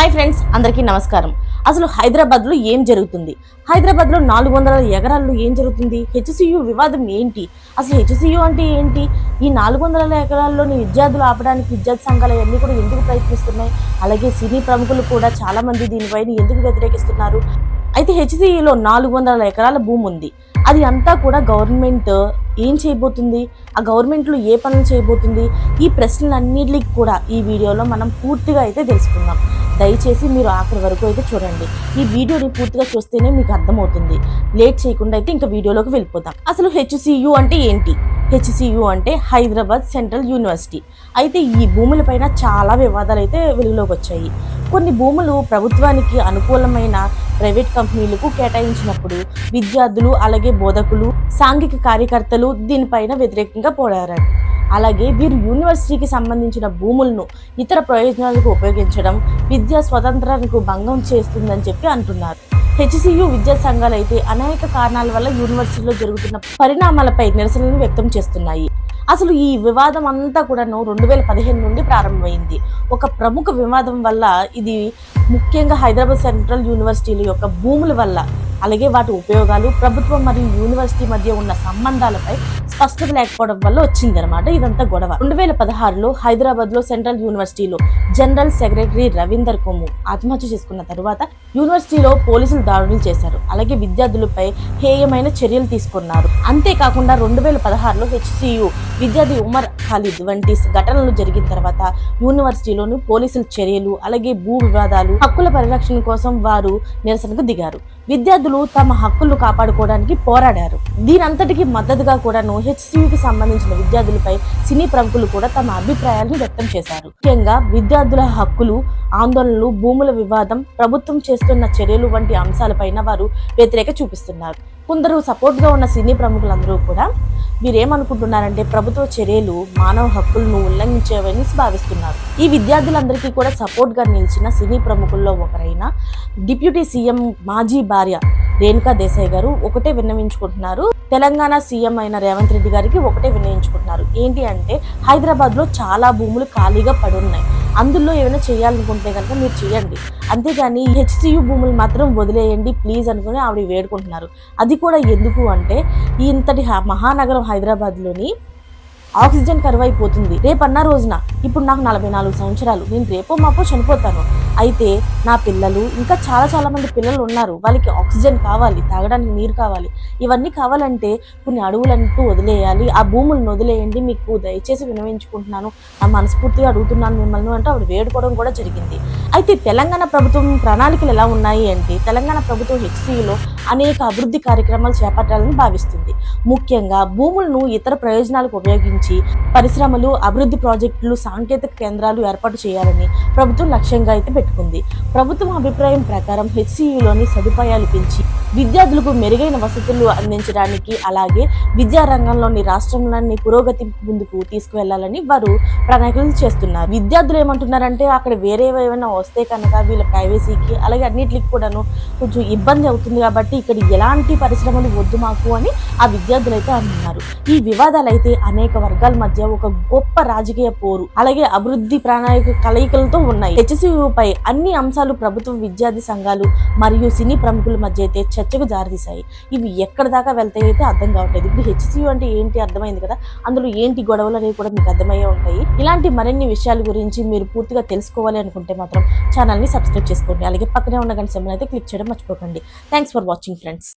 Hi friends అందరికీ నమస్కారం. అసలు హైదరాబాద్లో ఏం జరుగుతుంది? హైదరాబాద్లో నాలుగు వందల ఎకరాల్లో ఏం జరుగుతుంది? హెచ్సియు వివాదం ఏంటి? అసలు హెచ్సియు అంటే ఏంటి? ఈ నాలుగు వందల ఎకరాల్లోని విద్యార్థులు ఆపడానికి విద్యార్థి సంఘాలు అన్నీ కూడా ఎందుకు ప్రయత్నిస్తున్నాయి? అలాగే సినీ ప్రముఖులు కూడా చాలా మంది దీనిపైన ఎందుకు వ్యతిరేకిస్తున్నారు? అయితే హెచ్సిఈలో నాలుగు వందల ఎకరాల భూమి ఉంది. అది అంతా కూడా గవర్నమెంట్ ఏం చేయబోతుంది? ఆ గవర్నమెంట్లో ఏ పనులు చేయబోతుంది? ఈ ప్రశ్నలన్నిటికి కూడా ఈ వీడియోలో మనం పూర్తిగా అయితే తెలుసుకుందాం. దయచేసి మీరు ఆఖరి వరకు అయితే చూడండి. ఈ వీడియోని పూర్తిగా చూస్తేనే మీకు అర్థమవుతుంది. లేట్ చేయకుండా అయితే ఇంకా వీడియోలోకి వెళ్ళిపోతాం అసలు హెచ్సియు అంటే ఏంటి? హెచ్సియు అంటే హైదరాబాద్ సెంట్రల్ యూనివర్సిటీ. అయితే ఈ భూములపైన చాలా వివాదాలు అయితే వెలుగులోకి వచ్చాయి. కొన్ని భూములు ప్రభుత్వానికి అనుకూలమైన ప్రైవేట్ కంపెనీలకు కేటాయించినప్పుడు విద్యార్థులు అలాగే బోధకులు సాంఘిక కార్యకర్తలు దీనిపైన వ్యతిరేకంగా పోరాడారు. అలాగే వీరు యూనివర్సిటీకి సంబంధించిన భూములను ఇతర ప్రయోజనాలకు ఉపయోగించడం విద్యా స్వతంత్రానికి భంగం చేస్తుందని చెప్పి అంటున్నారు. హెచ్సియు విద్యా సంఘాలు అయితే అనేక కారణాల వల్ల యూనివర్సిటీలో జరుగుతున్న పరిణామాలపై నిరసనలు వ్యక్తం చేస్తున్నాయి. అసలు ఈ వివాదం అంతా కూడాను రెండు వేల పదిహేను నుండి ప్రారంభమైంది. ఒక ప్రముఖ వివాదం వల్ల ఇది ముఖ్యంగా హైదరాబాద్ సెంట్రల్ యూనివర్సిటీల యొక్క భూముల వల్ల అలాగే వాటి ఉపయోగాలు ప్రభుత్వం మరియు యూనివర్సిటీ మధ్య ఉన్న సంబంధాలపై స్పష్టత లేకపోవడం వల్ల వచ్చిందనమాట ఇదంతా గొడవ. రెండు వేల పదహారులో హైదరాబాద్లో సెంట్రల్ యూనివర్సిటీలో జనరల్ సెక్రటరీ రవీందర్ కొమ్ము ఆత్మహత్య చేసుకున్న తర్వాత యూనివర్సిటీలో పోలీసులు దాడులు చేశారు. అలాగే విద్యార్థులపై హేయమైన చర్యలు తీసుకున్నారు. అంతేకాకుండా రెండు వేల పదహారులో హెచ్సియు విద్యార్థి ఉమర్ ఖాలిద్ వంటి ఘటనలు జరిగిన తర్వాత యూనివర్సిటీలోని పోలీసుల చర్యలు అలాగే భూ వివాదాలు హక్కుల పరిరక్షణ కోసం వారు నిరసనకు దిగారు. విద్యార్థులు తమ హక్కులు కాపాడుకోవడానికి పోరాడారు. దీనంతటికి మద్దతుగా కూడాను హెచ్సియుకి సంబంధించిన విద్యార్థులపై సినీ ప్రముఖులు కూడా తమ అభిప్రాయాలను వ్యక్తం చేశారు. ముఖ్యంగా విద్యార్థుల హక్కులు ఆందోళనలు భూముల వివాదం ప్రభుత్వం చేస్తున్న చర్యలు వంటి అంశాలపైన వారు వ్యతిరేక చూపిస్తున్నారు. కొందరు సపోర్ట్గా ఉన్న సినీ ప్రముఖులందరూ కూడా వీరేమనుకుంటున్నారంటే ప్రభుత్వ చర్యలు మానవ హక్కులను ఉల్లంఘించేవని భావిస్తున్నారు. ఈ విద్యార్థులందరికీ కూడా సపోర్ట్గా నిలిచిన సినీ ప్రముఖుల్లో ఒకరైన డిప్యూటీ సీఎం మాజీ భార్య రేణుకా దేశాయ్ గారు ఒకటే విన్నవించుకుంటున్నారు. తెలంగాణ సీఎం అయిన రేవంత్ రెడ్డి గారికి ఒకటే విన్నవించుకుంటున్నారు. ఏంటి అంటే హైదరాబాద్లో చాలా భూములు ఖాళీగా పడి ఉన్నాయి అందులో ఏమైనా చేయాలనుకుంటే కనుక మీరు చేయండి. అంతేగాని హెచ్సియు భూములు మాత్రం వదిలేయండి ప్లీజ్ అనుకుని ఆవిడ వేడుకుంటున్నారు. అది కూడా ఎందుకు అంటే ఇంతటి హ- మహానగరం హైదరాబాద్లోని ఆక్సిజన్ కరువైపోతుంది. రేపన్న రోజున ఇప్పుడు నాకు నలభై నాలుగు సంవత్సరాలు. నేను రేపో మాపో చనిపోతాను. అయితే నా పిల్లలు ఇంకా చాలా చాలా మంది పిల్లలు ఉన్నారు. వాళ్ళకి ఆక్సిజన్ కావాలి తాగడానికి నీరు కావాలి. ఇవన్నీ కావాలంటే కొన్ని అడవులంటూ వదిలేయాలి. ఆ భూములను వదిలేయండి. మీకు దయచేసి వినవించుకుంటున్నాను. నా మనస్ఫూర్తిగా అడుగుతున్నాను మిమ్మల్ని అంటే ఆవిడ వేడుకోవడం కూడా జరిగింది. అయితే తెలంగాణ ప్రభుత్వం ప్రణాళికలు ఎలా ఉన్నాయి అంటే తెలంగాణ ప్రభుత్వం హెచ్సిలో అనేక అభివృద్ధి కార్యక్రమాలు చేపట్టాలని భావిస్తుంది. ముఖ్యంగా భూములను ఇతర ప్రయోజనాలకు ఉపయోగించి పరిశ్రమలు అభివృద్ధి ప్రాజెక్టులు సాంకేతిక కేంద్రాలు ఏర్పాటు చేయాలని ప్రభుత్వం లక్ష్యంగా అయితే పెట్టుకుంది. ప్రభుత్వం అభిప్రాయం ప్రకారం హెచ్సియులోని సదుపాయాలు పెంచి విద్యార్థులకు మెరుగైన వసతులు అందించడానికి అలాగే విద్యా రంగంలోని రాష్ట్రంలోని పురోగతి ముందుకు తీసుకువెళ్ళాలని వారు ప్రణాళికలు చేస్తున్నారు. విద్యార్థులు ఏమంటున్నారంటే అక్కడ వేరే ఏమైనా వస్తే కనుక వీళ్ళ ప్రైవసీకి అలాగే అన్నిటికి కూడాను కొంచెం ఇబ్బంది అవుతుంది కాబట్టి ఇక్కడ ఎలాంటి పరిశ్రమలు వద్దు మాకు అని ఆ విద్యార్థులు అయితే అంటున్నారు. ఈ వివాదాలు అయితే అనేక వర్గాల మధ్య ఒక గొప్ప రాజకీయ పోరు అలాగే అభివృద్ధి ప్రణాళిక కలయికలతో ఉన్నాయి. హెచ్సియుపై అన్ని అంశాలు ప్రభుత్వ విద్యార్థి సంఘాలు మరియు సినీ ప్రముఖుల మధ్య అయితే చర్చకు దారితీశాయి. ఇవి ఎక్కడ దాకా వెళ్తాయి అయితే అర్థం కావట్లేదు. ఇప్పుడు హెచ్సియు అంటే ఏంటి అర్థమైంది కదా? అందులో ఏంటి గొడవలు అనేవి కూడా మీకు అర్థమయ్యే ఉంటాయి. ఇలాంటి మరిన్ని విషయాల గురించి మీరు పూర్తిగా తెలుసుకోవాలి అనుకుంటే మాత్రం ఛానల్ని సబ్స్క్రైబ్ చేసుకోండి. అలాగే పక్కనే ఉన్న గంట సెమ్మని అయితే క్లిక్ చేయడం మర్చిపోకండి. Thanks for watching friends